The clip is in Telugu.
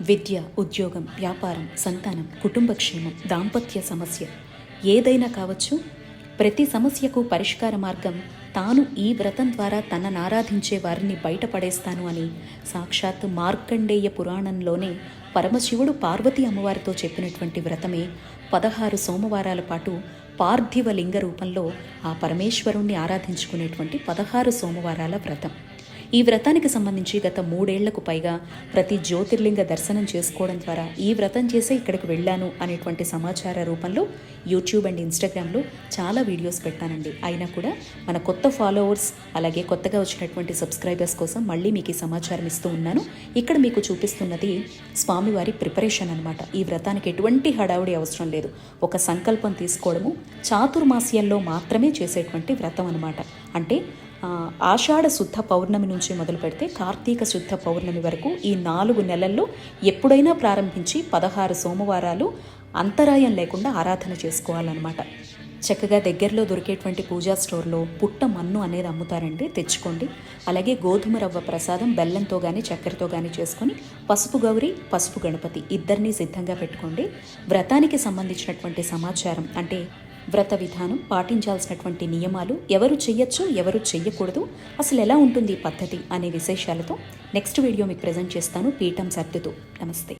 విద్య ఉద్యోగం వ్యాపారం సంతానం కుటుంబ క్షేమం దాంపత్య సమస్య ఏదైనా కావచ్చు. ప్రతి సమస్యకు పరిష్కార మార్గం తాను ఈ వ్రతం ద్వారా తనను ఆరాధించే వారిని బయటపడేస్తాను అని సాక్షాత్ మార్కండేయ పురాణంలోనే పరమశివుడు పార్వతీ అమ్మవారితో చెప్పినటువంటి వ్రతమే పదహారు సోమవారాల పాటు పార్థివ లింగ రూపంలో ఆ పరమేశ్వరుణ్ణి ఆరాధించుకునేటువంటి పదహారు సోమవారాల వ్రతం. ఈ వ్రతానికి సంబంధించి గత మూడేళ్ళకు పైగా ప్రతి జ్యోతిర్లింగ దర్శనం చేసుకోవడం ద్వారా ఈ వ్రతం చేసే ఇక్కడికి వెళ్ళాను అనేటువంటి సమాచార రూపంలో యూట్యూబ్ అండ్ ఇన్స్టాగ్రామ్లో చాలా వీడియోస్ పెట్టానండి. అయినా కూడా మన కొత్త ఫాలోవర్స్ అలాగే కొత్తగా వచ్చినటువంటి సబ్స్క్రైబర్స్ కోసం మళ్ళీ మీకు ఈ సమాచారం ఇస్తూ ఉన్నాను. ఇక్కడ మీకు చూపిస్తున్నది స్వామివారి ప్రిపరేషన్ అనమాట ఈ వ్రతానికి ఎటువంటి హడావుడి అవసరం లేదు. ఒక సంకల్పం తీసుకోవడము చాతుర్మాస్యంలో మాత్రమే చేసేటువంటి వ్రతం అనమాట అంటే ఆషాఢ శుద్ధ పౌర్ణమి నుంచి మొదలు పెడితే కార్తీక శుద్ధ పౌర్ణమి వరకు ఈ నాలుగు నెలల్లో ఎప్పుడైనా ప్రారంభించి పదహారు సోమవారాలు అంతరాయం లేకుండా ఆరాధన చేసుకోవాలన్నమాట. చక్కగా దగ్గరలో దొరికేటువంటి పూజా స్టోర్లో పుట్ట మన్ను అనేది అమ్ముతారండి తెచ్చుకోండి. అలాగే గోధుమ రవ్వ ప్రసాదం బెల్లంతో కానీ చక్కెరతో కానీ చేసుకొని పసుపు గౌరి పసుపు గణపతి ఇద్దరిని సిద్ధంగా పెట్టుకోండి. వ్రతానికి సంబంధించినటువంటి సమాచారం అంటే వ్రత విధానం పాటించాల్సినటువంటి నియమాలు ఎవరు చెయ్యొచ్చు ఎవరు చెయ్యకూడదు అసలు ఎలా ఉంటుంది ఈ పద్ధతి అనే విశేషాలతో నెక్స్ట్ వీడియో మీకు ప్రజెంట్ చేస్తాను. పీఠం సర్దుతూ. నమస్తే.